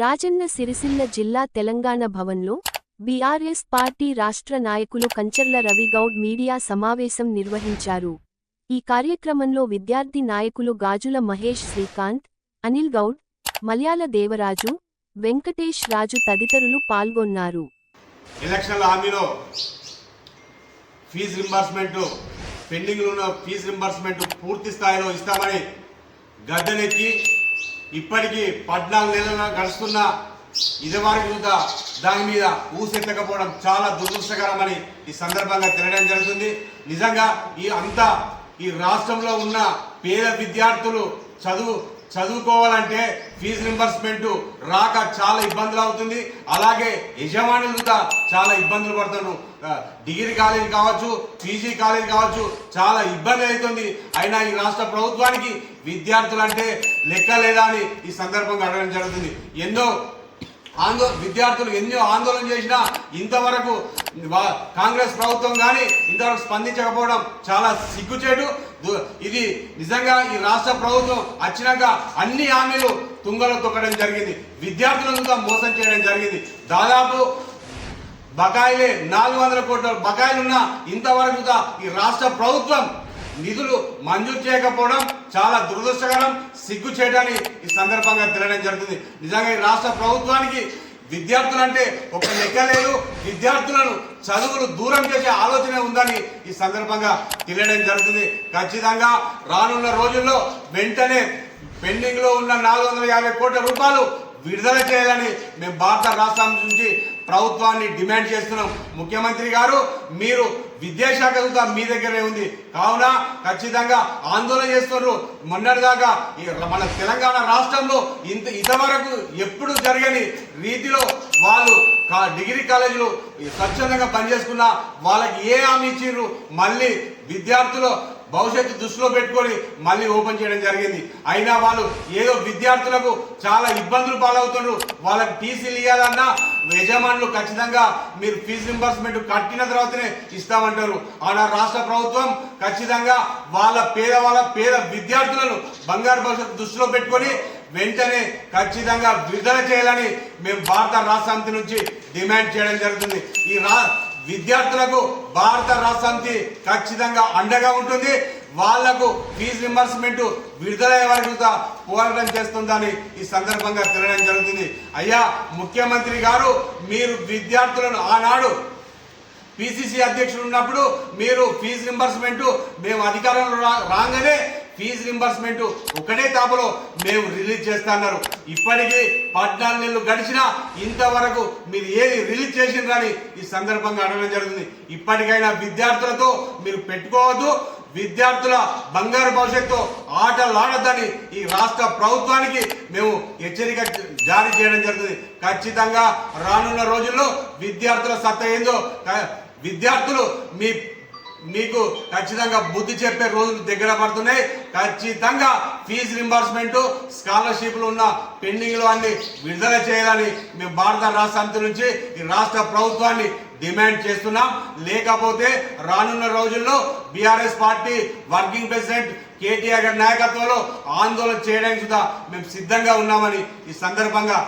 రాజన్న సిరిసిల్ల జిల్లా తెలంగాణ భవన్లో BRS party రాష్ట్ర నాయకులు కంచర్ల రవిగౌడ్ మీడియా సమావేశం నిర్వహించారు. ఈ కార్యక్రమంలో విద్యార్థి నాయకులు గాజుల మహేష్ శ్రీకాంత్ అనిల్ గౌడ్ మలయాళ దేవరాజు వెంకటేష్ రాజు తదితరులు పాల్గొన్నారు. ఎలక్షన్ల హామీలో ఫీజు రింబర్స్మెంట్ పెండింగ్లో ఉన్న ఫీజు రింబర్స్మెంట్ పూర్తి స్థాయిలో ఇస్తామని గద్దెనెక్కి ఇప్పటికీ పద్నాలుగు నెలలు గడుస్తున్న ఇదివరకు చూద్దా దాని మీద ఊసెత్తకపోవడం చాలా దురదృష్టకరమని ఈ సందర్భంగా తెలియడం జరుగుతుంది. నిజంగా ఈ అంతా ఈ రాష్ట్రంలో ఉన్న పేద విద్యార్థులు చదువు చదువుకోవాలంటే ఫీజు రింబర్స్మెంట్ రాక చాలా ఇబ్బందులు అవుతుంది. అలాగే యజమానులు కూడా చాలా ఇబ్బందులు పడుతున్నారు. డిగ్రీ కాలేజ్ కావచ్చు పీజీ కాలేజ్ కావచ్చు చాలా ఇబ్బంది అవుతుంది. అయినా ఈ రాష్ట్ర ప్రభుత్వానికి విద్యార్థులు అంటే లెక్క లేదా అని ఈ సందర్భంగా అడగడం జరుగుతుంది. ఎన్నో ఆందోళన విద్యార్థులు ఎన్నో ఆందోళన చేసినా ఇంతవరకు కాంగ్రెస్ ప్రభుత్వం కానీ ఇంతవరకు స్పందించకపోవడం చాలా సిగ్గుచేటు. దు- ఇది నిజంగా ఈ రాష్ట్ర ప్రభుత్వం వచ్చినాక అన్ని హామీలు తుంగలో తొక్కడం జరిగింది. విద్యార్థులను కూడా మోసం చేయడం జరిగింది. దాదాపు బకాయిలే నాలుగు వందల కోట్ల బకాయిలున్న ఇంతవరకు ఈ రాష్ట్ర ప్రభుత్వం నిధులు మంజూరు చేయకపోవడం చాలా దురదృష్టకరం సిగ్గు చేయడాన్ని ఈ సందర్భంగా తెలియడం జరుగుతుంది. నిజంగా ఈ రాష్ట్ర ప్రభుత్వానికి విద్యార్థులంటే ఒక లెక్క లేదు. విద్యార్థులను చదువులు దూరం చేసే ఆలోచన ఉందని ఈ సందర్భంగా తెలియడం జరుగుతుంది. ఖచ్చితంగా రానున్న రోజుల్లో వెంటనే పెండింగ్లో ఉన్న నాలుగు వందల యాభై కోట్ల రూపాయలు విడుదల చేయాలని మేము భారత రాష్ట్రం నుంచి ప్రభుత్వాన్ని డిమాండ్ చేస్తున్నాం ముఖ్యమంత్రి గారు మీరు విద్యాశాఖ కూడా మీ దగ్గరే ఉంది. కావున ఖచ్చితంగా ఆందోళన చేస్తున్నారు. మొన్నటిదాకా ఈ మన తెలంగాణ రాష్ట్రంలో ఇంత ఇంతవరకు ఎప్పుడు జరగని రీతిలో వాళ్ళు డిగ్రీ కాలేజీలు స్వచ్ఛందంగా పనిచేసుకున్న వాళ్ళకి ఏ హామీ ఇచ్చిండ్రు? మళ్ళీ విద్యార్థులు భవిష్యత్తు దృష్టిలో పెట్టుకొని మళ్ళీ ఓపెన్ చేయడం జరిగింది. అయినా వాళ్ళు ఏదో విద్యార్థులకు చాలా ఇబ్బందులు పాలవుతున్నారు వాళ్ళకి టీసీలు ఇవ్వాలన్నా యజమానులు ఖచ్చితంగా మీరు ఫీజు రింబర్స్మెంట్ కట్టిన తర్వాతనే ఇస్తామంటారు. ఆనా రాష్ట్ర ప్రభుత్వం ఖచ్చితంగా వాళ్ళ పేద వాళ్ళ పేద విద్యార్థులను బంగారు భవిష్యత్తు దృష్టిలో పెట్టుకొని వెంటనే ఖచ్చితంగా విడుదల చేయాలని మేము భారత రాష్ట్ర సమితి నుంచి డిమాండ్ చేయడం జరుగుతుంది. ఈ రా విద్యార్థులకు భారత రాష్ట్రానికి ఖచ్చితంగా అండగా ఉంటుంది. వాళ్ళకు ఫీజు రింబర్స్మెంట్ విడుదలయ్యే వరకు పోరాటం చేస్తుందని ఈ సందర్భంగా తెలియడం జరుగుతుంది. అయ్యా ముఖ్యమంత్రి గారు మీరు విద్యార్థులను ఆనాడు పిసిసి అధ్యక్షుడు ఉన్నప్పుడు మీరు ఫీజు రింబర్స్మెంట్ మేము అధికారంలో రాగానే ఫీజు రింబర్స్మెంట్ ఒకటే తాపలో మేము రిలీజ్ చేస్తున్నారు ఇప్పటికీ పద్నాలుగు నెలలు గడిచినా ఇంతవరకు మీరు ఏది రిలీజ్ చేసిండ్రని ఈ సందర్భంగా అడగడం జరుగుతుంది. ఇప్పటికైనా విద్యార్థులతో మీరు పెట్టుకోవద్దు. విద్యార్థుల బంగారు భవిష్యత్తు ఆటలాడద్దని ఈ రాష్ట్ర ప్రభుత్వానికి మేము హెచ్చరిక జారీ చేయడం జరుగుతుంది. ఖచ్చితంగా రానున్న రోజుల్లో విద్యార్థుల సత్తా ఏందో విద్యార్థులు మీ మీకు ఖచ్చితంగా బుద్ధి చెప్పే రోజులు దగ్గర పడుతున్నాయి. ఖచ్చితంగా ఫీజు రింబర్స్మెంట్ స్కాలర్షిప్లు ఉన్న పెండింగ్లు అన్ని విడుదల చేయాలని మేము భారత రాష్ట్ర సమితి నుంచి ఈ రాష్ట్ర ప్రభుత్వాన్ని డిమాండ్ చేస్తున్నాం. లేకపోతే రానున్న రోజుల్లో BRS party working president KTR గారి నాయకత్వంలో ఆందోళన చేయడానికి కూడా మేము సిద్ధంగా ఉన్నామని ఈ సందర్భంగా